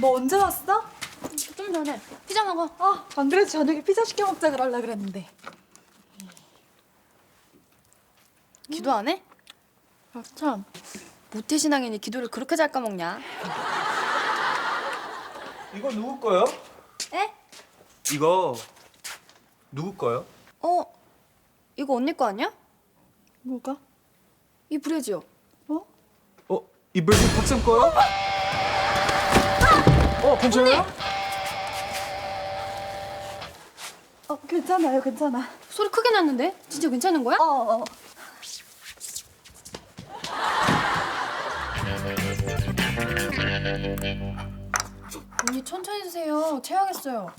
너 언제 왔어? 좀 전에 피자 먹어. 아, 안 그래도 저녁에 피자 시켜 먹자 그러려 그랬는데. 기도 안 해? 아, 참. 모태 신앙이니 기도를 그렇게 잘 까먹냐? 이거 누구 거요? 에? 이거 누구 거요? 어? 이거 언니 거 아니야? 뭐가? 이 브레지요. 어? 어, 이 브레질 박쌤 거요? 어, 괜찮아요? 어, 괜찮아요, 괜찮아. 소리 크게 났는데? 진짜 괜찮은 거야? 어, 어. 언니 천천히 드세요. 체하겠어요.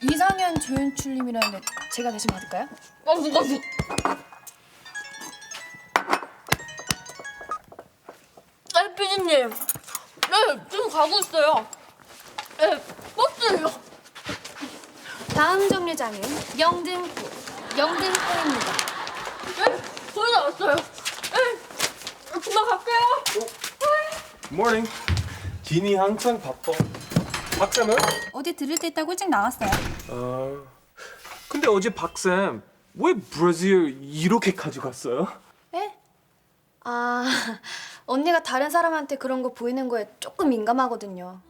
이상현 조연출님이라는데 제가 대신 받을까요? 아, 피디님. 네, 지금 가고 있어요. 네, 버스요. 다음 정류장은 영등포. 영등포입니다. 네, 거의 다 왔어요. 네, 금방 갈게요. morning. 진이 항상 바빠. 박쌤은? 어디 들을 데 있다고 일찍 나왔어요. 아, 근데 어제 박쌤 왜 브라질 이렇게 가져갔어요? 에? 아, 언니가 다른 사람한테 그런 거 보이는 거에 조금 민감하거든요.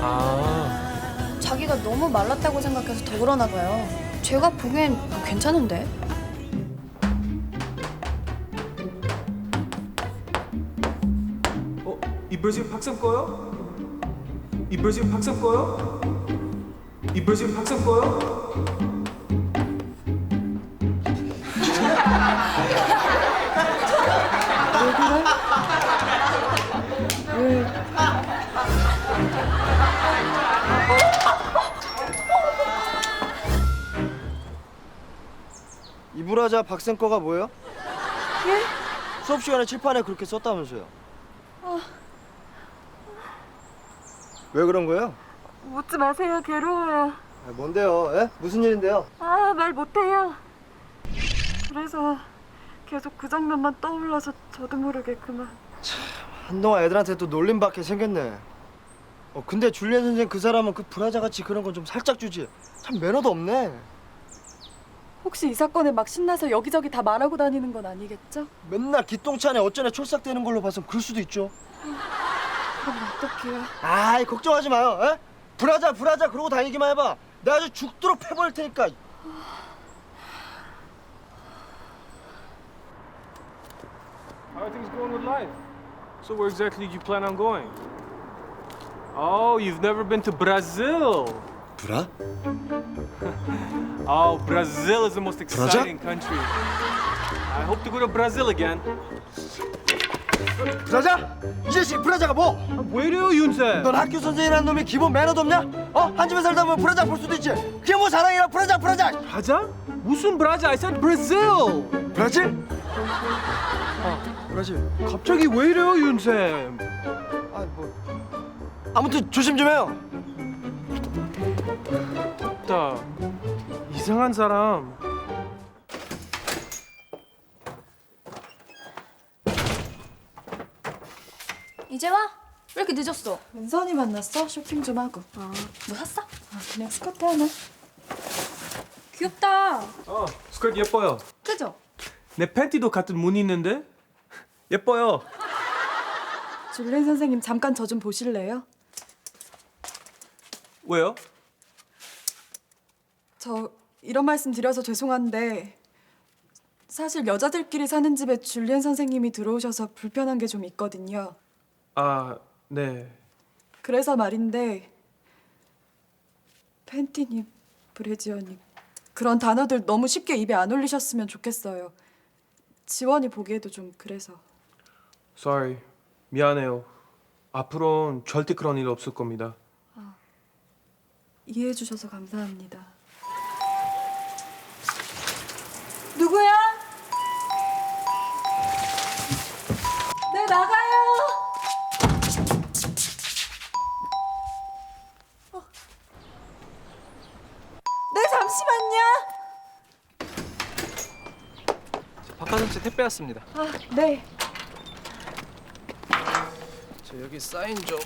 아, 자기가 너무 말랐다고 생각해서 더 그러나 봐요. 제가 보기엔 뭐 괜찮은데? 어, 이 브라질 박쌤 거요? 이 브라질 박쌤 거요? 이 브라질 박쌤 거요? 이브라자 박생 거가 뭐예요? 예? 수업 시간에 칠판에 그렇게 썼다면서요? 왜 그런 거예요? 묻지 마세요, 괴로워요. 아, 뭔데요? 예? 무슨 일인데요? 아, 말 못해요. 그래서 계속 그 장면만 떠올라서 저도 모르게 그만. 한동안 애들한테 또 놀림받게 생겼네. 어 근데 줄리엔 선생 그 사람은 그 브라자 같이 그런 건 좀 살짝 주지. 참 매너도 없네. 혹시 이 사건에 막 신나서 여기저기 다 말하고 다니는 건 아니겠죠? 맨날 기똥차네 어쩌네 촐싹대는 걸로 봐선 그럴 수도 있죠. 그럼 어떡해요? 아이 걱정하지 마요. 에? 브라자 브라자 그러고 다니기만 해봐. 내가 아주 죽도록 패버릴 테니까. How are things going with life? So where exactly do you plan on going? Oh, you've never been to Brazil. 브라? Oh, Brazil is the most exciting country. I hope to go to Brazil again. 브라자? 이 자식 브라자가 뭐? 왜 이래요, 윤세? 넌 학교 선생이라는 놈이 기본 매너도 없냐? 어? 한 집에 살다 보면 브라자 볼 수도 있지. 그게 뭐 자랑이야 브라자 브라자. 브라자? 무슨 브라자? I said Brazil. 브라질? 아 브라질. 갑자기 왜 이래요, 윤쌤? 아 뭐. 아무튼 조심 좀 해요. 다 이상한 사람. 이제 와? 왜 이렇게 늦었어? 은선이 만났어? 쇼핑 좀 하고. 아, 뭐 샀어? 아, 그냥 스커트 하나. 귀엽다. 어, 스커트 예뻐요. 그죠? 내 팬티도 같은 무늬 있는데 예뻐요. 줄리엔 선생님 잠깐 저 좀 보실래요? 왜요? 저 이런 말씀 드려서 죄송한데 사실 여자들끼리 사는 집에 줄리엔 선생님이 들어오셔서 불편한 게 좀 있거든요. 아, 네. 그래서 말인데 팬티님, 브래지어님 그런 단어들 너무 쉽게 입에 안 올리셨으면 좋겠어요. 지원이 보기에도 좀 그래서. Sorry. 미안해요. 앞으로는 절대 그런 일 없을 겁니다. 이해해 주셔서 감사합니다. 백화점째 택배 왔습니다. 아, 네. 저 여기 사인 좀.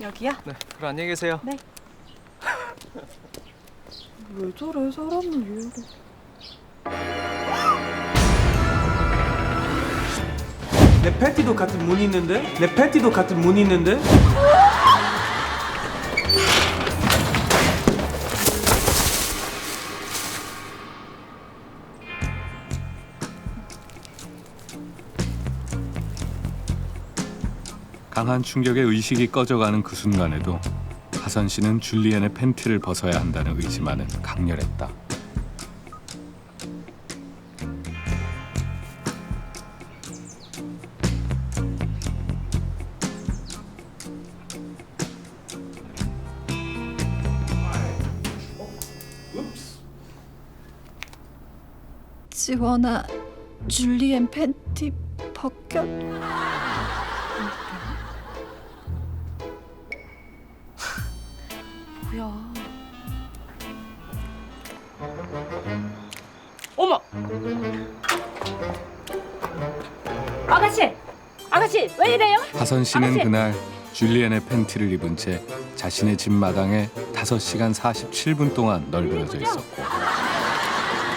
여기요? 네, 그럼 안녕히 계세요. 왜 저래 사람을 왜 이래? 내 패티도 같은 무늬 있는데? 내 패티도 같은 무늬 있는데? 강한 충격에 의식이 꺼져가는 그 순간에도 하선 씨는 줄리엔의 팬티를 벗어야 한다는 의지만은 강렬했다. 지원아, 줄리엔 팬티 벗겨. 뭐야? 어머! 아가씨! 아가씨, 왜 이래요? 하선 씨는 아가씨! 그날 줄리엔의 팬티를 입은 채 자신의 집 마당에 5시간 47분 동안 널브러져 있었고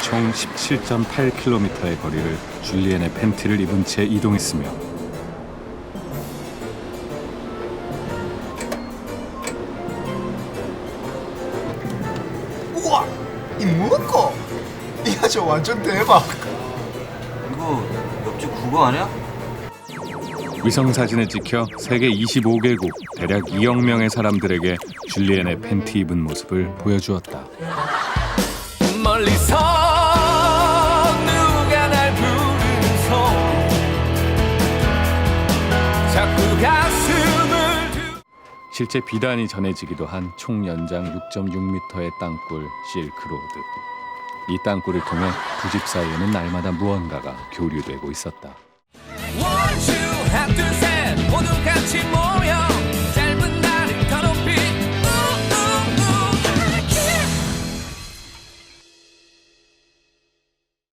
총 17.8km의 거리를 줄리엔의 팬티를 입은 채 이동했으며 뭐고? 이거 저 완전 대박. 이거 옆집 그거 아니야? 위성 사진에 찍혀 세계 25개국 대략 2억 명의 사람들에게 줄리엔의 팬티 입은 모습을 보여주었다. 실제 비단이 전해지기도 한 총 연장 6.6m의 땅굴 실크로드. 이 땅굴을 통해 두 집 사이에는 날마다 무언가가 교류되고 있었다. One, two,